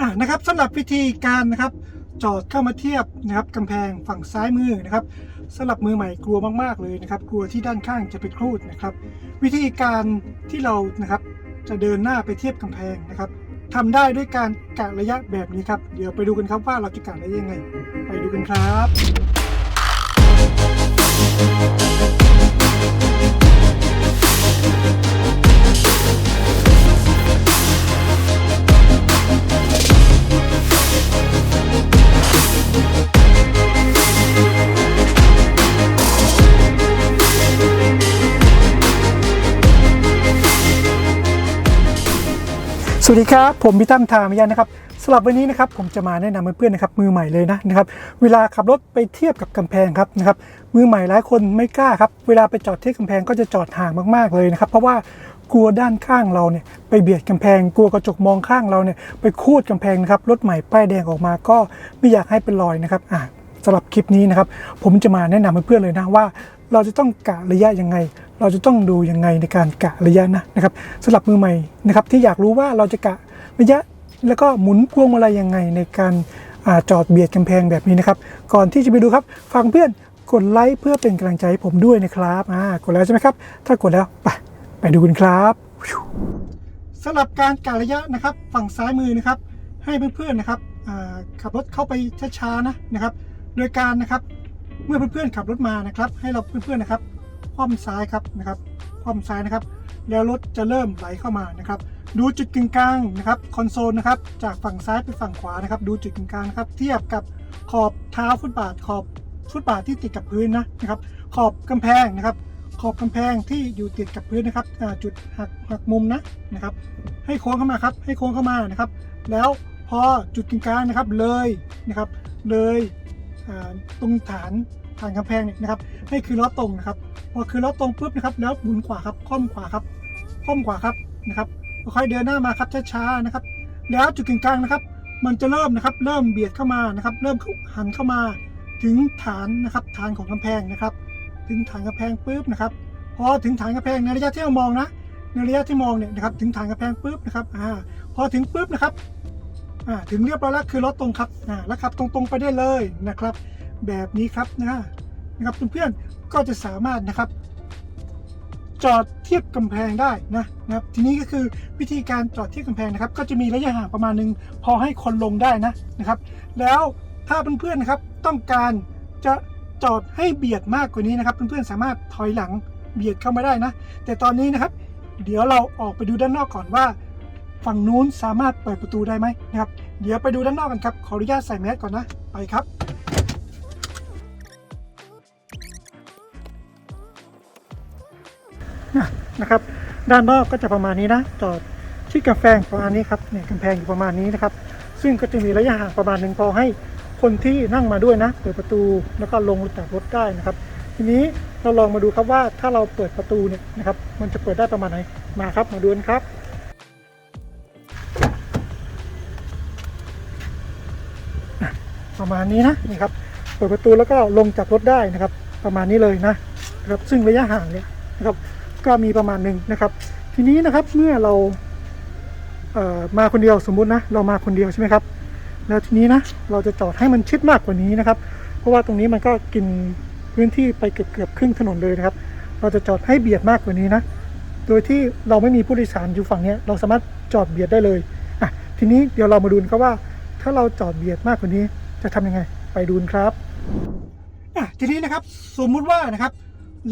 อะนะครับสำหรับวิธีการนะครับ จอดเข้ามาเทียบนะครับกำแพงฝั่งซ้ายมือนะครับสำหรับมือใหม่กลัวมากๆเลยนะครับ กลัวที่ด้านข้างจะไปครูดนะครับ วิธีการที่เรานะครับจะเดินหน้าไปเทียบกำแพงนะครับทำได้ด้วยการกะระยะแบบนี้ครับ เดี๋ยวไปดูกันครับว่าเราจะกะได้ยังไง ไปดูกันครับ สวัสดีครับ ผมพี่ตั้มทามยันนะครับสำหรับวันนี้นะครับผมจะมาแนะนำเพื่อนๆนะครับมือใหม่เลยนะนะครับเวลาขับรถไปเทียบกับกำแพงครับนะครับมือใหม่หลายคนไม่กล้าครับเวลาไปจอดที่กำแพงก็จะจอดห่างมากๆเลยนะครับเพราะว่ากลัวด้านข้างเราเนี่ยไปเบียดกำแพง กลัวกระจกมองข้างเราเนี่ยไปคูดกำแพงนะครับรถใหม่ป้ายแดงออกมาก็ไม่อยากให้เป็นรอยนะครับอะสำหรับคลิปนี้นะครับผมจะมาแนะนำเพื่อนๆเลยนะว่า เราจะต้องกะระยะยังไง เราจะต้องดูยังไงในการกะระยะนะนะครับสำหรับมือใหม่นะครับที่อยากรู้ว่าเราจะกะระยะแล้วก็หมุนพวงมาลัยยังไงในการอาจอดเบียดกำแพงแบบนี้นะครับ ก่อนที่จะไปดูครับ ฟังเพื่อนกดไลค์เพื่อเป็นกำลังใจให้ผมด้วยนะครับอ่ากดแล้วใช่ไหมครับ ถ้ากดแล้วไปไปดูกันครับสำหรับการกะระยะนะครับ ฝั่งซ้ายมือนะครับ ให้เพื่อนๆนะครับขับรถเข้าไปช้าๆนะนะครับ โดยการนะครับ เมื่อเพื่อนๆขับรถมานะครับ ให้เราเพื่อนๆนะครับคว่ำซ้ายครับนะครับคว่ำซ้ายนะครับ แล้วรถจะเริ่มไหลเข้ามานะครับ ดูจุดกึ่งกลางนะครับคอนโซลนะครับจากฝั่งซ้ายไปฝั่งขวานะครับ ดูจุดกึ่งกลางนะครับเทียบกับขอบเท้าฟุตบาทขอบฟุตบาทที่ติดกับพื้นนะนะครับขอบกำแพงนะครับ ขอบกำแพงที่อยู่ติดกับพื้นนะครับจุดหักหักมุมนะนะครับ ให้โค้งเข้ามาครับ ให้โค้งเข้ามานะครับ แล้วพอจุดกึ่งกลางนะครับเลยนะครับ เลย ตรงฐานฐานกำแพงเนี่ยนะครับให้คือล้อตรงนะครับ พอคือล้อตรงปุ๊บนะครับ แล้วหมุนขวาครับค่อมขวาครับค่อมขวาครับนะครับค่อยเดินหน้ามาครับช้าๆนะครับ แล้วจุดกึ่งกลางนะครับ มันจะเริ่มนะครับ เริ่มเบียดเข้ามานะครับ เริ่มหันเข้ามาถึงฐานนะครับ ฐานของกำแพงนะครับ ถึงฐานกำแพงปุ๊บนะครับพอถึงฐานกำแพงในระยะที่เรามองนะในระยะที่มองเนี่ยนะครับถึงฐานกำแพงปุ๊บนะครับอ่าพอถึงปุ๊บนะครับ ถึงเรียบร้อยแล้วคือรถตรงครับอ่าแล้วขับตรงๆไปได้เลยนะครับ แบบนี้ครับนะนะครับเพื่อนๆก็จะสามารถนะครับ จอดเทียบกำแพงได้นะนะครับ ทีนี้ก็คือวิธีการจอดเทียบกำแพงนะครับ ก็จะมีระยะห่างประมาณหนึงพอให้คนลงได้นะนะครับ แล้วถ้าเพื่อนๆนะครับต้องการจะจอดให้เบียดมากกว่านี้นะครับ เพื่อนๆสามารถถอยหลังเบียดเข้ามาได้นะ แต่ตอนนี้นะครับ เดี๋ยวเราออกไปดูด้านนอกก่อนว่า ฝั่งนู้นสามารถเปิดประตูได้ไหมนะครับ เดี๋ยวไปดูด้านนอกกันครับ ขออนุญาตใส่แมสก่อนนะ ไปครับ นะครับ ด้านนอกก็จะประมาณนี้นะ จอดที่กำแพงประมาณนี้ครับ เนี่ยกำแพงอยู่ประมาณนี้นะครับ ซึ่งก็จะมีระยะห่างประมาณหนึ่งพอให้คนที่นั่งมาด้วยนะ เปิดประตูแล้วก็ลงจากรถได้นะครับ ทีนี้เราลองมาดูครับว่าถ้าเราเปิดประตูเนี่ยนะครับ มันจะเปิดได้ประมาณไหน มาครับ มาดูกันครับ ประมาณนี้นะนี่ครับเปิดประตูแล้วก็ลงจากรถได้นะครับ ประมาณนี้เลยนะนะครับซึ่งระยะห่างเนี่ยนะครับ ก็มีประมาณหนึ่งนะครับ ทีนี้นะครับเมื่อเราเมาคนเดียวสมมุตินะเรามาคนเดียวใช่ไหมครับ แล้วทีนี้นะเราจะจอดให้มันชิดมากกว่านี้นะครับ เพราะว่าตรงนี้มันก็กินพื้นที่ไปเกือบเกือบครึ่งถนนเลยนะครับ เราจะจอดให้เบียดมากกว่านี้นะโดยที่เราไม่มีผู้โดยสารอยู่ฝั่งนี้เราสามารถจอดเบียดได้เลยอะทีนี้เดี๋ยวเรามาดูกันว่า ถ้าเราจอดเบียดมากกว่านี้ จะทำยังไง ไปดูนครับทีนี้นะครับสมมุติว่านะครับ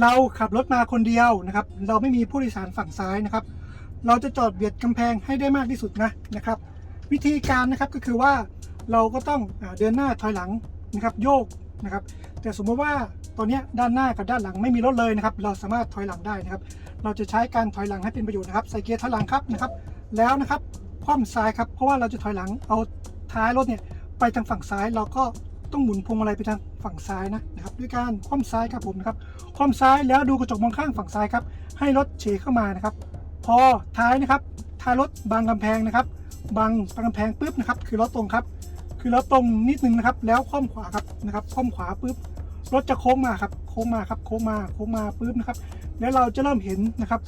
เราขับรถมาคนเดียวนะครับ เราไม่มีผู้โดยสารฝั่งซ้ายนะครับ เราจะจอดเบียดกำแพงให้ได้มากที่สุดนะนะครับ วิธีการนะครับก็คือว่าเราก็ต้องเดินหน้าถอยหลังนะครับโยกนะครับ แต่สมมติว่าตอนนี้ด้านหน้ากับด้านหลังไม่มีรถเลยนะครับ เราสามารถถอยหลังได้นะครับ เราจะใช้การถอยหลังให้เป็นประโยชน์นะครับใส่เกียร์ถอยหลังครับนะครับ แล้วนะครับคว่ำซ้ายครับเพราะว่าเราจะถอยหลังเอาท้ายรถเนี่ย ไปทางฝั่งซ้ายเราก็ต้องหมุนพวงมาลัยไปทางฝั่งซ้ายนะนะครับ ด้วยการคว่ำซ้ายครับผมนะครับคว่ำซ้ายแล้วดูกระจกมองข้างฝั่งซ้ายครับ ให้รถเฉเข้ามานะครับ พอท้ายนะครับท้ายรถบางกำแพงนะครับบางบางกำแพงปุ๊บนะครับ คือรถตรงครับ คือรถตรงนิดนึงนะครับ แล้วคว่ำขวาครับนะครับคว่ำขวาปุ๊บรถจะโค้งมาครับ โค้งมาครับ โค้งมา โค้งมาปุ๊บนะครับ แล้วเราจะเริ่มเห็นนะครับ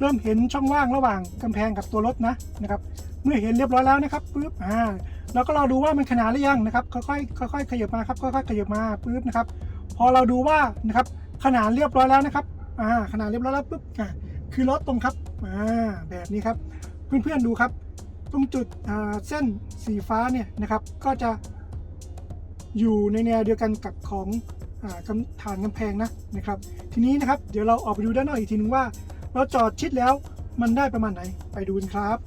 เริ่มเห็นช่องว่างระหว่างกำแพงกับตัวรถนะนะครับ เมื่อเห็นเรียบร้อยแล้วนะครับปุ๊บ อ่า เราก็รอดูว่ามันขนาดหรือยังนะครับ ค่อยๆค่อยๆขยับมาครับค่อยๆขยับมาปุ๊บนะครับ พอเราดูว่านะครับขนาดเรียบร้อยแล้วนะครับอ่าขนาดเรียบร้อยแล้วปุ๊บอ่าคือรถตรงครับอ่าแบบนี้ครับ เพื่อนๆดูครับ ตรงจุดอ่าเส้นสีฟ้าเนี่ยนะครับก็จะอยู่ในแนวเดียวกันกับของอาฐานกำแพงนะนะครับ ทีนี้นะครับเดี๋ยวเราออกไปดูด้านนอกอีกทีนึงว่า เราจอดชิดแล้วมันได้ประมาณไหนไปดูกันครับ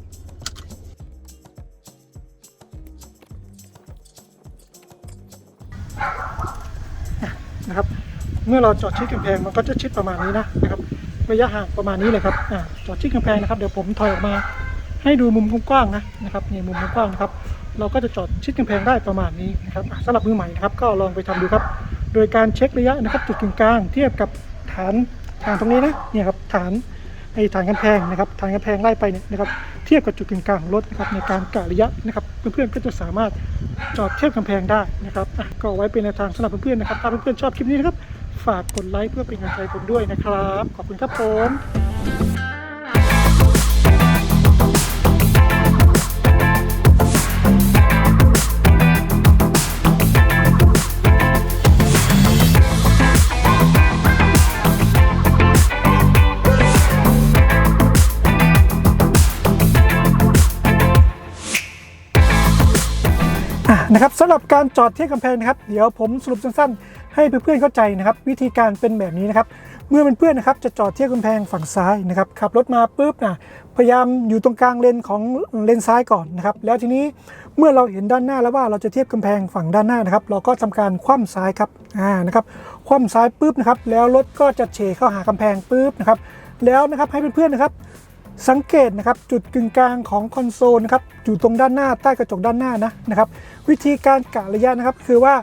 มื่อเราจอดชิดกำแพงมันก็จะชิดประมาณนี้นะนะครับระยะห่างประมาณนี้เลยครับอ่าจอดชิดกำแพงนะครับเดี๋ยวผมถอยออกมา ให้ดูมุมกว้างๆนะนะครับนี่มุมกว้างๆนะครับ เราก็จะจอดชิดกำแพงได้ประมาณนี้นะครับอะสำหรับมือใหม่นะครับก็ลองไปทำดูครับ โดยการเช็คระยะนะครับจุดกึ่งกลางเทียบกับฐานฐานตรงนี้นะเนี่ยครับฐานไอ้ฐานกำแพงนะครับฐานกำแพงไล่ไปเนี่ยนะครับเทียบกับจุดกึ่งกลางของรถนะครับในการกะระยะนะครับเพื่อนๆก็จะสามารถจอดเทียบกำแพงได้นะครับอะก็ไว้เป็นแนวทางสำหรับเพื่อนๆนะครับถ้าเพื่อนๆชอบคลิปนี้นะครับ ฝากกดไลค์เพื่อเป็นกำลังใจผมด้วยนะครับ ขอบคุณครับผมนะครับสำหรับการจอดเทียบกำแพงนะครับ เดี๋ยวผมสรุปสั้นๆ ให้เพื่อนๆเข้าใจนะครับ วิธีการเป็นแบบนี้นะครับ เมื่อเพื่อนๆนะครับจะจอดเทียบกำแพงฝั่งซ้ายนะครับขับรถมาปุ๊บนะพยายามอยู่ตรงกลางเลนของเลนซ้ายก่อนนะครับ แล้วทีนี้เมื่อเราเห็นด้านหน้าแล้วว่าเราจะเทียบกำแพงฝั่งด้านหน้านะครับ เราก็ทำการคว่ำซ้ายครับอ่านะครับคว่ำซ้ายปุ๊บนะครับ แล้วรถก็จะเฉเข้าหากำแพงปุ๊บนะครับ แล้วนะครับให้เพื่อนๆนะครับสังเกตนะครับจุดกึ่งกลางของคอนโซลนะครับอยู่ตรงด้านหน้าใต้กระจกด้านหน้านะนะครับ วิธีการกะระยะนะครับ คือว่า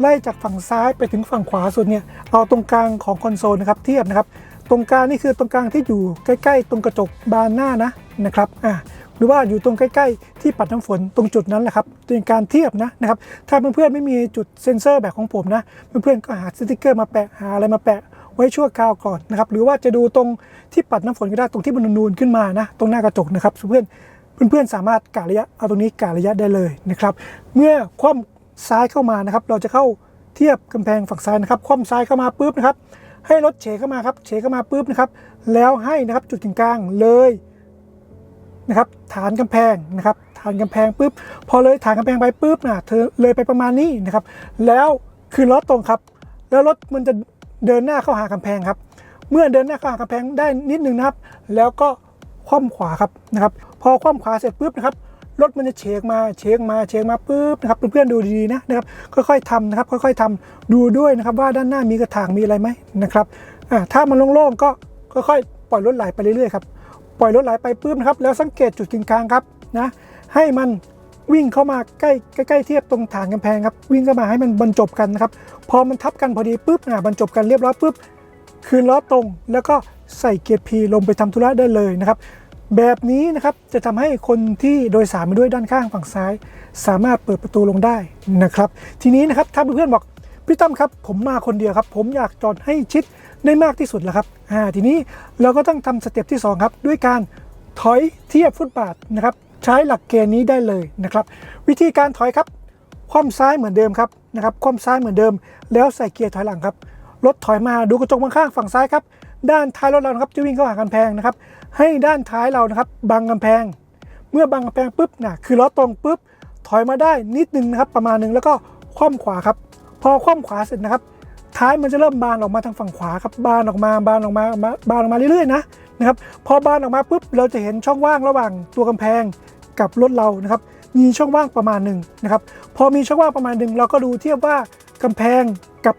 ไล่จากฝั่งซ้ายไปถึงฝั่งขวาสุดเนี่ยเอาตรงกลางของคอนโซลนะครับเทียบนะครับ ตรงกลางนี่คือตรงกลางที่อยู่ใกล้ๆ ตรงกระจกบานหน้านะนะครับอ่าหรือว่าอยู่ตรงใกล้ๆ ที่ปัดน้ำฝนตรงจุดนั้นแหละครับเป็นการเทียบนะนะครับ ถ้าเพื่อนๆไม่มีจุดเซ็นเซอร์แบบของผมนะ เพื่อนๆก็หาสติกเกอร์มาแปะหาอะไรมาแปะไว้ชั่วคราวก่อนนะครับ หรือว่าจะดูตรงที่ปัดน้ำฝนก็ได้ตรงที่มันนูนขึ้นมานะตรงหน้ากระจกนะครับเพื่อนเพื่อนๆสามารถกะระยะเอาตรงนี้กะระยะได้เลยนะครับ เมื่อคว่ำ ซ้ายเข้ามานะครับ เราจะเข้าเทียบกำแพงฝั่งซ้ายนะครับ คว่ำซ้ายเข้ามาปุ๊บนะครับ ให้รถเฉเข้ามาครับ เฉเข้ามาปุ๊บนะครับ แล้วให้นะครับจุดกึ่งกลางเลยนะครับ ฐานกำแพงนะครับ ฐานกำแพงปุ๊บ พอเลยฐานกำแพงไปปุ๊บนะเธอเลยไปประมาณนี้นะครับ แล้วคือรถตรงครับ แล้วรถมันจะเดินหน้าเข้าหากำแพงครับ เมื่อเดินหน้าเข้าหากำแพงได้นิดนึงนะครับ แล้วก็คว่ำขวาครับนะครับ พอคว่ำขวาเสร็จปุ๊บนะครับ รถมันจะเฉกมาเฉกมาเฉกมาปุ๊บนะครับเพื่อนๆดูดีๆนะนะครับค่อยๆทำนะครับค่อยๆทำดูด้วยนะครับว่าด้านหน้ามีกระถางมีอะไรไหมนะครับอ่าถ้ามันโล่งๆก็ค่อยๆปล่อยรถไหลไปเรื่อยๆครับปล่อยรถไหลไปปุ๊บนะครับแล้วสังเกตจุดกึ่งกลางครับนะให้มันวิ่งเข้ามาใกล้ใกล้ๆเทียบตรงฐานกำแพงครับวิ่งเข้ามาให้มันบรรจบกันนะครับพอมันทับกันพอดีปุ๊บอะบรรจบกันเรียบร้อยปุ๊บคืนล้อตรงแล้วก็ใส่เกียร์พีลงไปทำธุระได้เลยนะครับ แบบนี้นะครับจะทำให้คนที่โดยสารมาด้วยด้านข้างฝั่งซ้าย สามารถเปิดประตูลงได้นะครับ ทีนี้นะครับถ้าเพื่อนๆบอกพี่ตั้มครับ ผมมาคนเดียวครับ ผมอยากจอดให้ชิดได้มากที่สุดแล้วครับอ่าทีนี้เราก็ต้องทำสเต็ปที่สองครับ ด้วยการถอยเทียบฟุตบาทนะครับใช้หลักเกณฑ์นี้ได้เลยนะครับ วิธีการถอยครับ คว่ำซ้ายเหมือนเดิมครับนะครับคว่ำซ้ายเหมือนเดิม แล้วใส่เกียร์ถอยหลังครับรถถอยมาดูกระจกข้างฝั่งซ้ายครับ ด้านท้ายรถเรานะครับจะวิ่งเข้าหากำแพงนะครับ ให้ด้านท้ายเรานะครับบังกำแพง เมื่อบังกำแพงปุ๊บนะคือล้อตรงปุ๊บถอยมาได้นิดนึงนะครับ ประมาณหนึงแล้วก็คว่ำขวาครับ พอคว่ำขวาเสร็จนะครับ ท้ายมันจะเริ่มบานออกมาทางฝั่งขวาครับบานออกมาบานออกมาบานออกมาเรื่อยๆนะนะครับพอบานออกมาปุ๊บเราจะเห็นช่องว่างระหว่างตัวกำแพงกับรถเรานะครับ มีช่องว่างประมาณหนึ่งนะครับ พอมีช่องว่างประมาณหนึ่งเราก็ดูเทียบว่ากำแพงกับ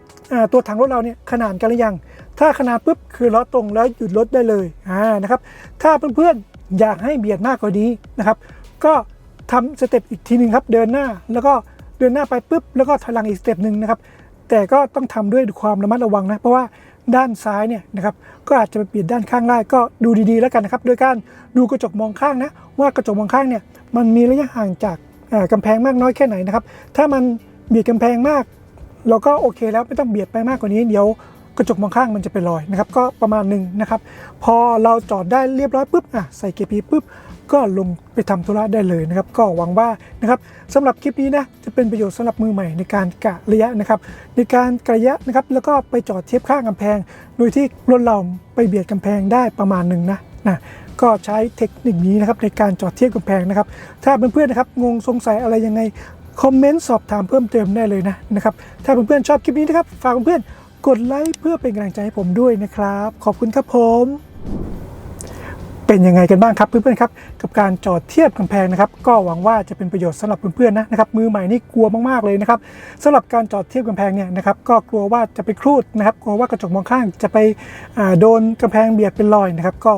ตัวถังรถเราเนี่ยขนานกันหรือยัง ถ้าขนาดปุ๊บคือล้อตรงแล้วหยุดรถได้เลยอ่านะครับถ้าเพื่อนๆอยากให้เบียดมากกว่านี้นะครับก็ทำสเต็ปอีกทีหนึ่งครับเดินหน้าแล้วก็เดินหน้าไปปุ๊บแล้วก็ถอยหลังอีกสเต็ปหนึ่งนะครับแต่ก็ต้องทำด้วยความระมัดระวังนะเพราะว่าด้านซ้ายเนี่ยนะครับก็อาจจะไปเบียดด้านข้างได้ก็ดูดีๆแล้วกันนะครับโดยการดูกระจกมองข้างนะว่ากระจกมองข้างเนี่ยมันมีระยะห่างจากอ่ากำแพงมากน้อยแค่ไหนนะครับถ้ามันเบียดกำแพงมาก เราก็โอเคแล้วไม่ต้องเบียดไปมากกว่านี้เดี๋ยวกระจกมองข้างมันจะเป็นรอยนะครับ ก็ประมาณหนึ่งนะครับ พอเราจอดได้เรียบร้อยปุ๊บอะใส่เกียร์พีปุ๊บก็ลงไปทำธุระได้เลยนะครับ ก็หวังว่านะครับสำหรับคลิปนี้นะจะเป็นประโยชน์สำหรับมือใหม่ในการกะระยะนะครับ ในการกะระยะนะครับ แล้วก็ไปจอดเทียบข้างกำแพง โดยที่รถเราไปเบียดกำแพงได้ประมาณหนึ่งนะนะก็ใช้เทคนิคนี้นะครับในการจอดเทียบกำแพงนะครับ ถ้าเพื่อนๆนะครับงงสงสัยอะไรยังไง คอมเมนต์สอบถามเพิ่มเติมได้เลยนะนะครับ ถ้าเพื่อนๆชอบคลิปนี้นะครับ ฝากเพื่อนๆกดไลค์เพื่อเป็นกำลังใจให้ผมด้วยนะครับ ขอบคุณครับผม เป็นยังไงกันบ้างครับเพื่อนๆครับ กับการจอดเทียบกำแพงนะครับ ก็หวังว่าจะเป็นประโยชน์สำหรับเพื่อนๆนะนะครับ มือใหม่นี่กลัวมากๆเลยนะครับสำหรับการจอดเทียบกำแพงเนี่ยนะครับก็กลัวว่าจะไปครูดนะครับ กลัวว่ากระจกมองข้างจะไปโดนกำแพงเบียดเป็นรอยนะครับ ก็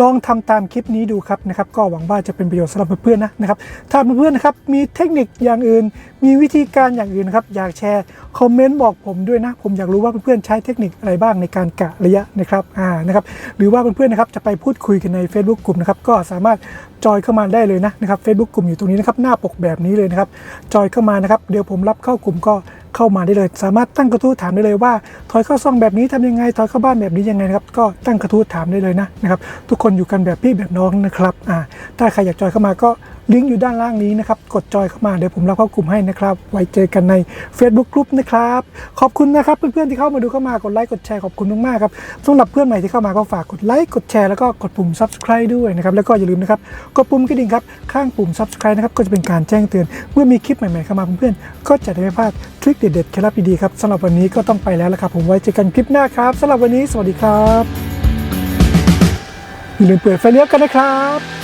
ลองทำตามคลิปนี้ดูครับนะครับ ก็หวังว่าจะเป็นประโยชน์สำหรับเพื่อนๆนะนะครับ ถ้าเพื่อนๆนะครับมีเทคนิคอย่างอื่น มีวิธีการอย่างอื่นนะครับ อยากแชร์คอมเมนต์บอกผมด้วยนะ ผมอยากรู้ว่าเพื่อนๆใช้เทคนิคอะไรบ้างในการกะระยะนะครับอ่านะครับ หรือว่าเพื่อนๆนะครับจะไปพูดคุยกันใน Facebook กลุ่มนะครับก็สามารถจอยเข้ามาได้เลยนะนะครับ Facebook กลุ่มอยู่ตรงนี้นะครับหน้าปกแบบนี้เลยนะครับจอยเข้ามานะครับเดี๋ยวผมรับเข้ากลุ่มก็ เข้ามาได้เลย สามารถตั้งกระทู้ถามได้เลยว่า ถอยเข้าซองแบบนี้ทำยังไง ถอยเข้าบ้านแบบนี้ยังไงนะครับ ก็ตั้งกระทู้ถามได้เลยนะนะครับ ทุกคนอยู่กันแบบพี่แบบน้องนะครับ อ่า ถ้าใครอยากจอยเข้ามาก็ ลิงก์อยู่ด้านล่างนี้นะครับ กดจอยเข้ามาเดี๋ยวผมรับเข้ากลุ่มให้นะครับ ไว้เจอกันใน Facebook กลุ่มนะครับ ขอบคุณนะครับ เพื่อนๆที่เข้ามาดูเข้ามากดไลค์กดแชร์ขอบคุณมากๆครับสำหรับเพื่อนใหม่ที่เข้ามาก็ฝากกดไลค์กดแชร์แล้วก็กดปุ่ม subscribe ด้วยนะครับแล้วก็อย่าลืมนะครับกดปุ่มกระดิ่งครับข้างปุ่ม subscribe นะครับก็จะเป็นการแจ้งเตือนเมื่อมีคลิปใหม่ๆเข้ามาเพื่อนๆก็จะได้ไม่พลาดทริคเด็ดๆเคล็ดลับดีๆครับสำหรับวันนี้ก็ต้องไปแล้วละครับผมไว้เจอกันคลิปหน้าครับสำหรับวันนี้สวัสดีครับอย่าลืมเปิดไฟเลี้ยวกันนะครับ